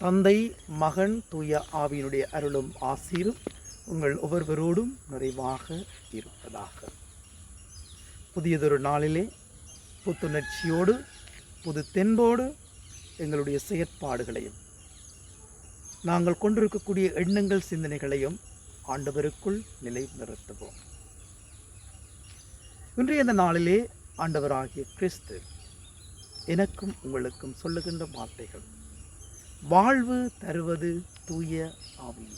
தந்தை மகன் தூய ஆவியினுடைய அருளும் ஆசீரும் உங்கள் ஒவ்வொருவரோடும் நிறைவாக இருப்பதாக. புதியதொரு நாளிலே புத்துணர்ச்சியோடு புது தென்போடு எங்களுடைய செயற்பாடுகளையும் நாங்கள் கொண்டிருக்கக்கூடிய எண்ணங்கள் சிந்தனைகளையும் ஆண்டவருக்குள் நிலை நிறுத்துவோம் இன்றைய இந்த நாளிலே ஆண்டவராகிய கிறிஸ்து எனக்கும் உங்களுக்கும் சொல்லுகின்ற வார்த்தைகள் வாழ்வு தருவது தூய ஆவி.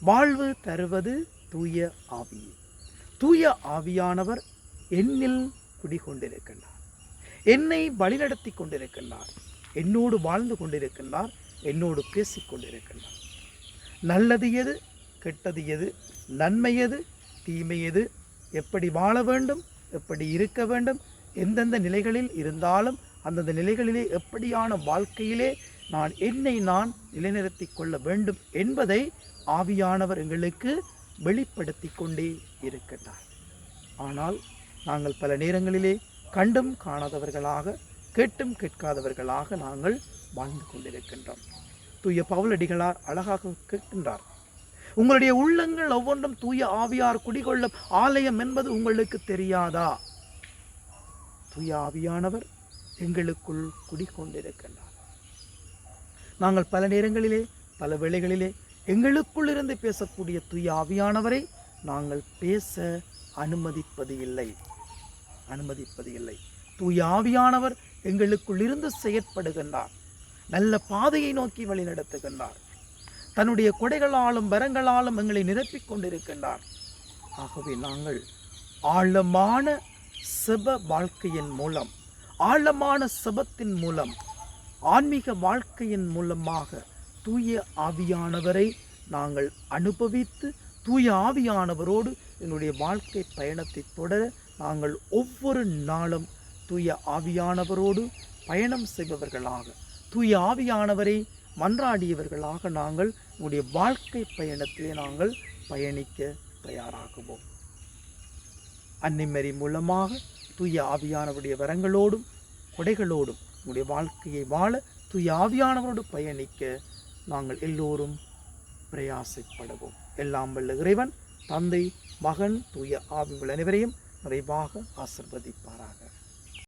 வாழ்வு தருவது தூய ஆவி. தூய ஆவியானவர் என்னில் குடிகொண்டிருக்கின்றார். என்னை வழிநடத்தி கொண்டிருக்கின்றார். என்னோடு வாழ்ந்து கொண்டிருக்கின்றார். என்னோடு பேசிக் கொண்டிருக்கின்றார். நல்லது எது கெட்டது எது நன்மை எது தீமை எது எப்படி வாழ வேண்டும் எப்படி இருக்க வேண்டும் எந்தெந்த நிலைகளில் இருந்தாலும் அந்தந்த நிலைகளிலே எப்படியான வாழ்க்கையிலே நான் என்னை நான் நிலைநிறுத்தி கொள்ள வேண்டும் என்பதை ஆவியானவர் எங்களுக்கு வெளிப்படுத்தி கொண்டே இருக்கின்றார். ஆனால் நாங்கள் பல நேரங்களிலே கண்டும் காணாதவர்களாக கேட்டும் கேட்காதவர்களாக நாங்கள் வாழ்ந்து கொண்டிருக்கின்றோம். தூய பவுலடிகளார் அழகாக கேட்கின்றார் உங்களுடைய உள்ளங்கள் ஒவ்வொன்றும் தூய ஆவியார் குடிகொள்ளும் ஆலயம் என்பது உங்களுக்கு தெரியாதா? தூய ஆவியானவர் எங்களுக்குள் குடிகொண்டிருக்கின்றார். நாங்கள் பல நேரங்களிலே பல வேளைகளிலே எங்களுக்குள் இருந்து பேசக்கூடிய தூய ஆவியானவரை நாங்கள் பேச அனுமதிப்பது இல்லை. அனுமதிப்பது இல்லை. தூய ஆவியானவர் எங்களுக்குள் இருந்து செயற்படுகின்றார். நல்ல பாதையை நோக்கி வழிநடத்துகின்றார் தன்னுடைய கொடைகளாலும் வரங்களாலும் எங்களை நிரப்பிக் கொண்டிருக்கின்றார். ஆகவே நாங்கள் ஆழமான செப வாழ்க்கையின் மூலம் ஆழமான செபத்தின் மூலம் ஆன்மீக வாழ்க்கையின் மூலமாக தூய ஆவியானவரை நாங்கள் அனுபவித்து தூய ஆவியானவரோடு எங்களுடைய வாழ்க்கை பயணத்தை தொடர நாங்கள் ஒவ்வொரு நாளும் தூய ஆவியானவரோடு பயணம் செய்பவர்களாக தூய ஆவியானவரை மன்றாடியவர்களாக நாங்கள் உங்களுடைய வாழ்க்கை பயணத்திலே நாங்கள் பயணிக்க தயாராகுவோம். அன்னிமரி மூலமாக தூய ஆவியானவருடைய வரங்களோடும் கொடைகளோடும் உங்களுடைய வாழ்க்கையை வாழ துயாவியானவரோடு பயணிக்க நாங்கள் எல்லோரும் பிரயாசைப்படுவோம். எல்லாம் வல்ல இறைவன் தந்தை மகன் தூய ஆவிகள் அனைவரையும் நிறைவாக ஆசிர்வதிப்பாராக.